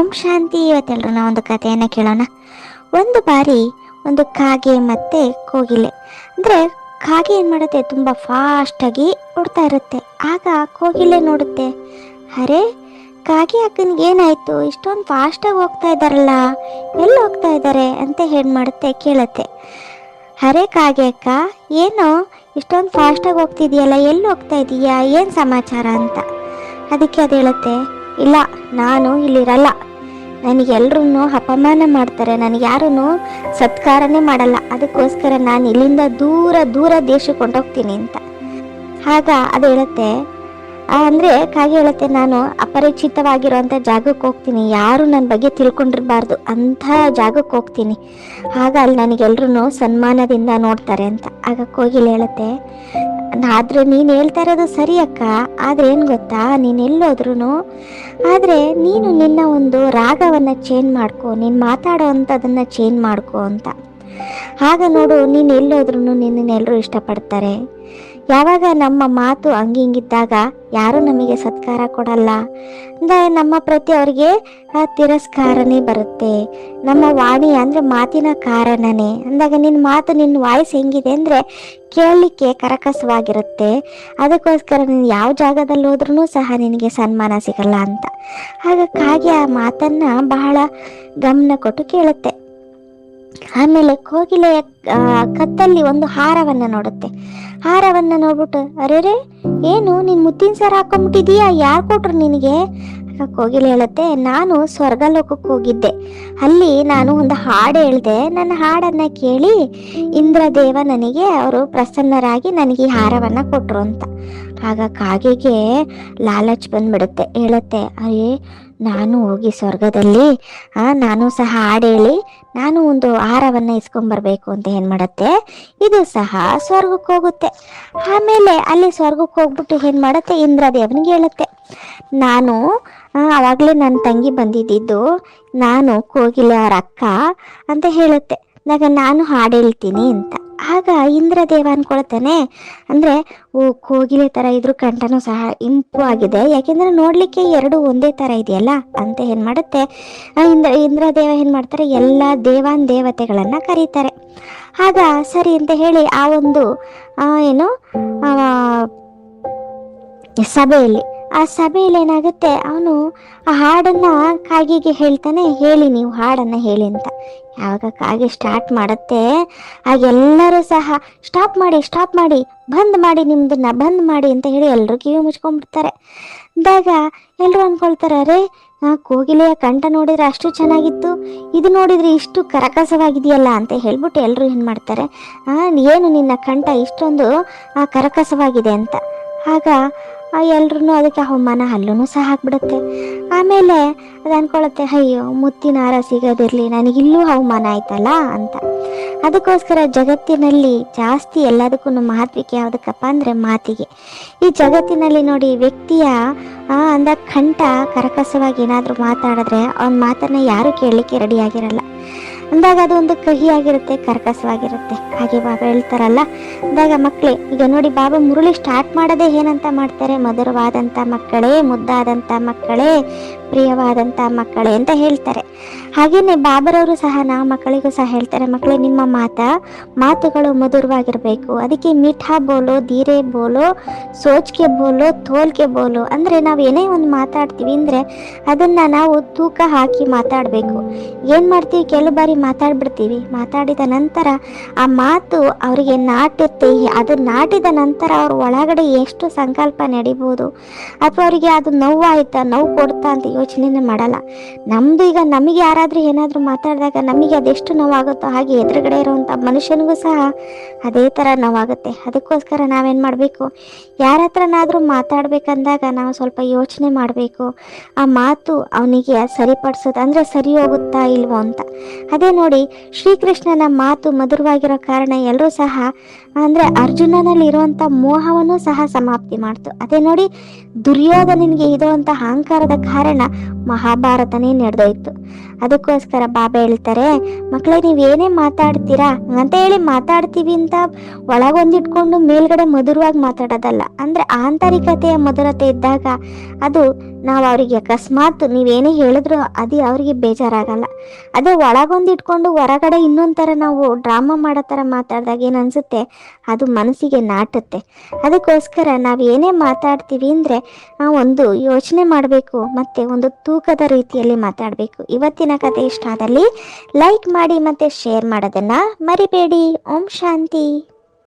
ಓಂ ಶಾಂತಿ. ಇವತ್ತೆಲ್ಲರೂ ನಾವು ಒಂದು ಕಥೆಯನ್ನು ಕೇಳೋಣ. ಒಂದು ಬಾರಿ ಒಂದು ಕಾಗೆ ಮತ್ತೆ ಕೋಗಿಲೆ. ಅಂದರೆ ಕಾಗೆ ಏನು ಮಾಡುತ್ತೆ? ತುಂಬ ಫಾಸ್ಟಾಗಿ ಓಡ್ತಾ ಇರುತ್ತೆ. ಆಗ ಕೋಗಿಲೆ ನೋಡುತ್ತೆ. ಅರೆ, ಕಾಗೆ ಅಕ್ಕನಿಗೆ ಏನಾಯ್ತು? ಇಷ್ಟೊಂದು ಫಾಸ್ಟಾಗಿ ಹೋಗ್ತಾ ಇದ್ದಾರಲ್ಲ. ಎಲ್ಲಿ ಹೋಗ್ತಾ ಇದ್ದಾರೆ ಅಂತ ಹೇಳ್ ಮಾಡುತ್ತೆ ಕೇಳುತ್ತೆ. ಅರೆ ಕಾಗೆ ಅಕ್ಕ, ಏನು? ಇಷ್ಟೊಂದು ಫಾಸ್ಟಾಗಿ ಹೋಗ್ತಿದೆಯಲ್ಲ, ಎಲ್ಲಿ ಹೋಗ್ತಾ ಇದೀಯಾ ಏನು ಸಮಾಚಾರ ಅಂತ. ಅದಕ್ಕೆ ಅದು ಹೇಳುತ್ತೆ, ಇಲ್ಲ, ನಾನು ಇಲ್ಲಿರಲ್ಲ. ನನಗೆ ಎಲ್ರೂ ಅಪಮಾನ ಮಾಡ್ತಾರೆ ನನಗೆ ಯಾರೂ ಸತ್ಕಾರನೇ ಮಾಡಲ್ಲ. ಅದಕ್ಕೋಸ್ಕರ ನಾನು ಇಲ್ಲಿಂದ ದೂರ ದೂರ ದೇಶಕ್ಕೆ ಹೊಂಟೋಗ್ತೀನಿ ಅಂತ. ಆಗ ಅದು ಹೇಳುತ್ತೆ ಅಂದ್ರೆ ಕಾಗೆ ಹೇಳುತ್ತೆ, ನಾನು ಅಪರಿಚಿತವಾಗಿರುವಂಥ ಜಾಗಕ್ಕೆ ಹೋಗ್ತೀನಿ. ಯಾರು ನನ್ನ ಬಗ್ಗೆ ತಿಳ್ಕೊಂಡಿರಬಾರ್ದು, ಅಂಥ ಜಾಗಕ್ಕೆ ಹೋಗ್ತೀನಿ. ಆಗ ಅಲ್ಲಿ ನನಗೆಲ್ಲರೂ ಸನ್ಮಾನದಿಂದ ನೋಡ್ತಾರೆ ಅಂತ. ಆಗ ಕೋಗಿಲೆ ಹೇಳುತ್ತೆ ಆದ್ರೆ ನೀನು ಹೇಳ್ತಾ ಇರೋದು ಸರಿ ಅಕ್ಕ. ಆದ್ರೆ ಏನು ಗೊತ್ತಾ? ನೀನು ಎಲ್ಲೋದ್ರೂ ಆದರೆ ನೀನು ನಿನ್ನ ಒಂದು ರಾಗವನ್ನು ಚೇಂಜ್ ಮಾಡ್ಕೊ. ನೀನು ಮಾತಾಡೋ ಅಂಥದ್ದನ್ನು ಚೇಂಜ್ ಮಾಡ್ಕೊ ಅಂತ. ಆಗ ನೋಡು, ನೀನು ಎಲ್ಲೋದ್ರೂ ನಿನ್ನನ್ನು ಎಲ್ಲರೂ ಇಷ್ಟಪಡ್ತಾರೆ. ಯಾವಾಗ ನಮ್ಮ ಮಾತು ಹಂಗಿಂಗಿದ್ದಾಗ ಯಾರೂ ನಮಗೆ ಸತ್ಕಾರ ಕೊಡಲ್ಲ. ಅಂದರೆ ನಮ್ಮ ಪ್ರತಿ ಅವ್ರಿಗೆ ತಿರಸ್ಕಾರನೇ ಬರುತ್ತೆ. ನಮ್ಮ ವಾಣಿ ಅಂದರೆ ಮಾತಿನ ಕಾರಣನೇ. ಅಂದಾಗ ನಿನ್ನ ಮಾತು ನಿನ್ನ ವಾಯ್ಸ್ ಹೆಂಗಿದೆ ಅಂದರೆ ಕೇಳಲಿಕ್ಕೆ ಕರಕಸವಾಗಿರುತ್ತೆ. ಅದಕ್ಕೋಸ್ಕರ ನೀನು ಯಾವ ಜಾಗದಲ್ಲಿ ಹೋದ್ರೂ ಸಹ ನಿನಗೆ ಸನ್ಮಾನ ಸಿಗಲ್ಲ ಅಂತ. ಹಾಗಾಗಿ ಆ ಮಾತನ್ನು ಬಹಳ ಗಮನ ಕೊಟ್ಟು ಕೇಳುತ್ತೆ. ಆಮೇಲೆ ಕೋಗಿಲೆಯ ಕತ್ತಲ್ಲಿ ಒಂದು ಹಾರವನ್ನ ನೋಡುತ್ತೆ. ಹಾರವನ್ನ ನೋಡ್ಬಿಟ್ಟು, ಅರೆರೆ, ಏನು, ನೀನು ಮುತ್ತಿನ ಸರ ಹಾಕೊಂಡ್ಬಿಟ್ಟಿದೀಯಾ? ಯಾರು ಕೊಟ್ರು ನಿನಗೆ? ಕೋಗಿಲೆ ಹೇಳುತ್ತೆ, ನಾನು ಸ್ವರ್ಗ ಲೋಕಕ್ಕೆ ಹೋಗಿದ್ದೆ. ಅಲ್ಲಿ ನಾನು ಒಂದು ಹಾಡು ಹೇಳ್ದೆ. ನನ್ನ ಹಾಡನ್ನ ಕೇಳಿ ಇಂದ್ರದೇವ ನನಗೆ, ಅವರು ಪ್ರಸನ್ನರಾಗಿ ನನಗೆ ಈ ಹಾರವನ್ನ ಕೊಟ್ಟರು ಅಂತ. ಆಗ ಕಾಗೆಗೆ ಲಾಲಚ್ ಬಂದ್ಬಿಡುತ್ತೆ. ಹೇಳುತ್ತೆ ಅಯ್ಯೇ ನಾನು ಹೋಗಿ ಸ್ವರ್ಗದಲ್ಲಿ ನಾನು ಸಹ ಹಾಡೇಳಿ ನಾನು ಒಂದು ಆಹಾರವನ್ನು ಇಸ್ಕೊಂಡ್ಬರ್ಬೇಕು ಅಂತ ಏನು ಮಾಡುತ್ತೆ? ಇದು ಸಹ ಸ್ವರ್ಗಕ್ಕೆ ಹೋಗುತ್ತೆ. ಆಮೇಲೆ ಅಲ್ಲಿ ಸ್ವರ್ಗಕ್ಕೆ ಹೋಗ್ಬಿಟ್ಟು ಏನು ಮಾಡುತ್ತೆ? ಇಂದ್ರದೇವನಿಗೆ ಹೇಳುತ್ತೆ. ನಾನು ಅವಾಗಲೇ ನನ್ನ ತಂಗಿ ಬಂದಿದ್ದಿದ್ದು, ನಾನು ಕೋಗಿಲೆ ಅವರ ಅಕ್ಕ ಅಂತ ಹೇಳುತ್ತೆ. ನಾನು ಹಾಡು ಹೇಳ್ತೀನಿ ಅಂತ. ಆಗ ಇಂದ್ರದೇವ ಅನ್ಕೊಳ್ತಾನೆ ಅಂದರೆ, ಓ, ಕೋಗಿಲೆ ಥರ ಇದ್ರು ಕಂಠನೂ ಸಹ ಇಂಪು ಆಗಿದೆ. ಯಾಕೆಂದರೆ ನೋಡಲಿಕ್ಕೆ ಎರಡು ಒಂದೇ ಥರ ಇದೆಯಲ್ಲ? ಅಂತ ಏನು ಮಾಡುತ್ತೆ? ಇಂದ್ರ, ಇಂದ್ರದೇವ ಏನು ಮಾಡ್ತಾರೆ? ಎಲ್ಲ ದೇವಾನ್ ದೇವತೆಗಳನ್ನು ಕರೀತಾರೆ. ಆಗ ಸರಿ ಅಂತ ಹೇಳಿ ಆ ಒಂದು ಏನು ಸಭೆಯಲ್ಲಿ ಆ ಸಭೆಯಲ್ಲಿ ಏನಾಗುತ್ತೆ? ಅವನು ಆ ಹಾಡನ್ನ ಕಾಗಿಗೆ ಹೇಳ್ತಾನೆ ಹೇಳಿ ನೀವು ಹಾಡನ್ನ ಹೇಳಿ ಅಂತ. ಯಾವಾಗ ಕಾಗೆ ಸ್ಟಾರ್ಟ್ ಮಾಡುತ್ತೆ ಆಗೆಲ್ಲರೂ ಸಹ ಸ್ಟಾಪ್ ಮಾಡಿ ಸ್ಟಾಪ್ ಮಾಡಿ ಬಂದ್ ಮಾಡಿ ನಿಮ್ದನ್ನ ಬಂದ್ ಮಾಡಿ ಅಂತ ಹೇಳಿ ಎಲ್ಲರೂ ಕಿವಿ ಮುಚ್ಕೊಂಡ್ಬಿಡ್ತಾರೆ. ಅಂದಾಗ ಎಲ್ಲರೂ ಅನ್ಕೊಳ್ತಾರೆ ಅರೆ ಆ ಕೋಗಿಲೆಯ ಕಂಠ ನೋಡಿದ್ರೆ ಅಷ್ಟು ಚೆನ್ನಾಗಿತ್ತು ಇದು ನೋಡಿದ್ರೆ ಇಷ್ಟು ಕರಕಸವಾಗಿದೆಯಲ್ಲ ಅಂತ ಹೇಳ್ಬಿಟ್ಟು ಎಲ್ಲರೂ ಏನು ಮಾಡ್ತಾರೆ ಏನು ನಿನ್ನ ಕಂಠ ಇಷ್ಟೊಂದು ಆ, ಕರಕಸವಾಗಿದೆ ಅಂತ. ಆಗ ಎಲ್ರೂ ಅದಕ್ಕೆ ಅವಮಾನ ಅಲ್ಲೂ ಸಹ ಹಾಕ್ಬಿಡುತ್ತೆ ಆಮೇಲೆ ಅದು ಅನ್ಕೊಳ್ಳುತ್ತೆ ಅಯ್ಯೋ, ಮುತ್ತಿನ ಹಾರ ಸಿಗೋದಿರಲಿ ನನಗಿಲ್ಲೂ ಹವಾಮಾನ ಆಯ್ತಲ್ಲ? ಅಂತ. ಅದಕ್ಕೋಸ್ಕರ ಜಗತ್ತಿನಲ್ಲಿ ಜಾಸ್ತಿ ಎಲ್ಲದಕ್ಕೂ ಮಹತ್ವಕ್ಕೆ ಯಾವುದಕ್ಕಪ್ಪ ಅಂದರೆ ಮಾತಿಗೆ. ಈ ಜಗತ್ತಿನಲ್ಲಿ ನೋಡಿ ವ್ಯಕ್ತಿಯ ಅಂದ ಕಂಠ ಕರಕಸವಾಗಿ ಏನಾದರೂ ಮಾತಾಡಿದ್ರೆ ಅವನ ಮಾತನ್ನು ಯಾರೂ ಕೇಳಲಿಕ್ಕೆ ರೆಡಿಯಾಗಿರಲ್ಲ ಅಂದಾಗ ಅದು ಒಂದು ಕಹಿಯಾಗಿರುತ್ತೆ, ಕರ್ಕಸವಾಗಿರುತ್ತೆ. ಹಾಗೆ ಬಾಬಾ ಹೇಳ್ತಾರಲ್ಲ, ಅಂದಾಗ ಮಕ್ಕಳೇ ಈಗ ನೋಡಿ ಬಾಬಾ ಮುರುಳಿ ಸ್ಟಾರ್ಟ್ ಮಾಡೋದೇ ಏನಂತ ಮಾಡ್ತಾರೆ? ಮಧುರವಾದಂಥ ಮಕ್ಕಳೇ ಮುದ್ದಾದಂಥ ಮಕ್ಕಳೇ ಪ್ರಿಯವಾದಂಥ ಮಕ್ಕಳೇ ಅಂತ ಹೇಳ್ತಾರೆ. ಹಾಗೇನೆ ಬಾಬರವರು ಸಹ, ನಾವು ಮಕ್ಕಳಿಗೂ ಸಹ ಹೇಳ್ತಾರೆ, ಮಕ್ಕಳೇ, ನಿಮ್ಮ ಮಾತ, ಮಾತುಗಳು ಮಧುರವಾಗಿರಬೇಕು. ಅದಕ್ಕೆ ಮಿಠಾ ಬೋಲೋ, ಧೀರೆ ಬೋಲೋ ಸೋಚ್ಕೆ ಬೋಲೋ ತೋಲ್ಕೆ ಬೋಲೋ, ಅಂದರೆ ನಾವು ಏನೇ ಒಂದು ಮಾತಾಡ್ತೀವಿ ಅಂದರೆ ಅದನ್ನು ನಾವು ತೂಕ ಹಾಕಿ ಮಾತಾಡಬೇಕು. ಏನು ಮಾಡ್ತೀವಿ? ಕೆಲವು ಬಾರಿ ಮಾತಾಡ್ಬಿಡ್ತೀವಿ. ಮಾತಾಡಿದ ನಂತರ ಆ ಮಾತು ಅವರಿಗೆ ನಾಟುತ್ತೆ. ಅದು ನಾಟಿದ ನಂತರ ಅವ್ರ ಒಳಗಡೆ ಎಷ್ಟು ಸಂಕಲ್ಪ ನಡಿಬೋದು. ಅಥವಾ ಅವರಿಗೆ ಅದು ನೋವಾಯ್ತಾ, ನೋವು ಕೊಡ್ತಾ ಅಂತ ಯೋಚನೆನೇ ಮಾಡಲ್ಲ. ನಮ್ಮದು ಈಗ ನಮಗೆ ಯಾರಾದರೂ ಏನಾದರೂ ಮಾತಾಡಿದಾಗ ನಮಗೆ ಅದೆಷ್ಟು ನೋವಾಗುತ್ತೋ ಹಾಗೆ ಎದುರುಗಡೆ ಇರುವಂಥ ಮನುಷ್ಯನಿಗೂ ಸಹ ಅದೇ ಥರ ನೋವಾಗುತ್ತೆ. ಅದಕ್ಕೋಸ್ಕರ ನಾವೇನು ಮಾಡಬೇಕು? ಯಾರ ಹತ್ರನಾದರೂ ಮಾತಾಡ್ಬೇಕಂದಾಗ ನಾವು ಸ್ವಲ್ಪ ಯೋಚನೆ ಮಾಡಬೇಕು. ಆ ಮಾತು ಅವನಿಗೆ ಸರಿಪಡಿಸೋದು, ಅಂದರೆ ಸರಿ ಹೋಗುತ್ತಾ ಇಲ್ವೋ ಅಂತ. ಅದೇ ನೋಡಿ ಶ್ರೀಕೃಷ್ಣನ ಮಾತು ಮಧುರವಾಗಿರೋ ಕಾರಣ ಎಲ್ಲರೂ ಸಹ, ಅಂದರೆ ಅರ್ಜುನನಲ್ಲಿ ಇರುವಂಥ ಮೋಹವನ್ನು ಸಹ ಸಮಾಪ್ತಿ ಮಾಡ್ತು. ಅದೇ ನೋಡಿ, ದುರ್ಯೋಧನನಿಗೆ ಇರುವಂಥ ಅಹಂಕಾರದ ಕಾರಣ ಮಹಾಭಾರತನೇ ನಡೆದೋಯ್ತು. ಅದಕ್ಕೋಸ್ಕರ ಬಾಬಾ ಹೇಳ್ತಾರೆ, ಮಕ್ಕಳೇ, ನೀವು ಏನೇ ಮಾತಾಡ್ತೀರಾ? ಅಂತ ಹೇಳಿ ಮಾತಾಡ್ತೀವಿ ಅಂತ ಒಳಗೊಂದಿಟ್ಕೊಂಡು ಮೇಲ್ಗಡೆ ಮಧುರವಾಗಿ ಮಾತಾಡೋದಲ್ಲ. ಅಂದರೆ ಆಂತರಿಕತೆಯ ಮಧುರತೆ ಇದ್ದಾಗ ಅದು ನಾವು ಅವರಿಗೆ ಅಕಸ್ಮಾತ್ ನೀವೇನೇ ಹೇಳಿದ್ರು ಅದು ಅವರಿಗೆ ಬೇಜಾರಾಗಲ್ಲ. ಅದೇ ಒಳಗೊಂದು ಇಟ್ಕೊಂಡು ಹೊರಗಡೆ ಇನ್ನೊಂದು ನಾವು ಡ್ರಾಮಾ ಮಾಡೋ ಥರ ಮಾತಾಡಿದಾಗ ಏನನ್ಸುತ್ತೆ ಅದು ಮನಸ್ಸಿಗೆ ನಾಟುತ್ತೆ. ಅದಕ್ಕೋಸ್ಕರ ನಾವು ಏನೇ ಮಾತಾಡ್ತೀವಿ ಅಂದರೆ ಒಂದು ಯೋಚನೆ ಮಾಡಬೇಕು, ಮತ್ತು ಒಂದು ತೂಕದ ರೀತಿಯಲ್ಲಿ ಮಾತಾಡಬೇಕು. ಇವತ್ತಿನ ಕತೆ ಇಷ್ಟ ಆದಲ್ಲಿ ಲೈಕ್ ಮಾಡಿ ಮತ್ತು ಶೇರ್ ಮಾಡೋದನ್ನು ಮರಿಬೇಡಿ. ಓಂ ಶಾಂತಿ.